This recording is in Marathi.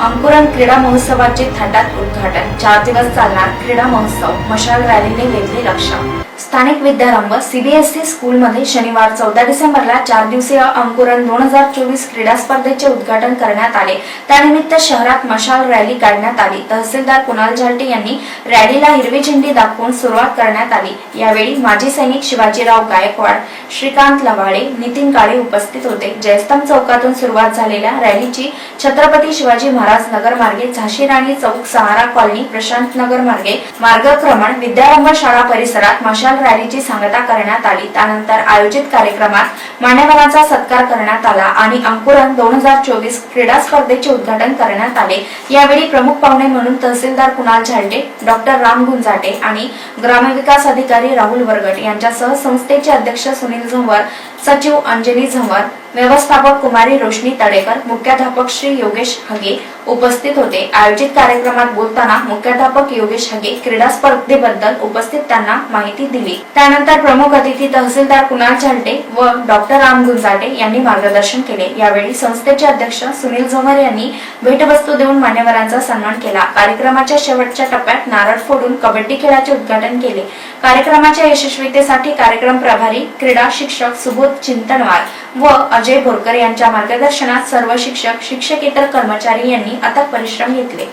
अंकुरण क्रीडा महोत्सवाचे थाटात उद्घाटन चार दिवस चालणार क्रीडा महोत्सव मशाल रॅलीने वेधले लक्ष स्थानिक विद्यारंभ सीबीएसई स्कूलमध्ये शनिवार चौदा डिसेंबरला चार दिवसीय अंकुरण दोन हजार चोवीस क्रीडा स्पर्धेचे उद्घाटन करण्यात आले. त्यानिमित्त शहरात मशाल रॅली काढण्यात आली. तहसीलदार कुणाल झालटे यांनी रॅलीला हिरवी झेंडी दाखवून सुरुवात करण्यात आली. यावेळी माजी सैनिक शिवाजीराव गायकवाड श्रीकांत लवाडे नितीन काळे उपस्थित होते. जयस्तंभ चौकातून सुरुवात झालेल्या रॅलीची छत्रपती शिवाजी महाराज नगर मार्गे झाशी राणी चौक सहारा कॉलनी प्रशांत नगर मार्गे मार्गक्रमण विद्यारंभ शाळा परिसरात मशाल रॅलीची सांगता करण्यात आली. त्यानंतर आयोजित कार्यक्रमात मान्यवरांचा सत्कार करण्यात आला आणि अंकुरण दोन हजार चोवीस क्रीडा स्पर्धेचे उद्घाटन करण्यात आले. यावेळी प्रमुख पाहुणे म्हणून तहसीलदार कुणाल झालटे डॉक्टर राम गुंजाटे आणि ग्रामविकास अधिकारी राहुल वरगट यांच्यासह संस्थेचे अध्यक्ष सुनील झंवर सचिव अंजली झंवर व्यवस्थापक कुमारी रोशनी तडेकर मुख्याध्यापक श्री योगेश हगे उपस्थित होते. आयोजित कार्यक्रमात बोलताना मुख्याध्यापक योगेश हगे क्रीडा स्पर्धेबद्दल उपस्थित त्यांना माहिती दिली. त्यानंतर प्रमुख अतिथी तहसीलदार कुणाल झालटे व डॉक्टर राम गुंजाटे यांनी मार्गदर्शन केले. यावेळी संस्थेचे अध्यक्ष सुनील झोमर यांनी भेटवस्तू देऊन मान्यवरांचा सन्मान केला. कार्यक्रमाच्या शेवटच्या टप्प्यात नारळ फोडून कबड्डी खेळाचे उद्घाटन केले. कार्यक्रमाच्या यशस्वीतेसाठी कार्यक्रम प्रभारी क्रीडा शिक्षक सुबोध चिंतनवार व अजय बोरकर यांच्या मार्गदर्शनात सर्व शिक्षक शिक्षकेतर कर्मचारी यांनी अथक परिश्रम घेतले.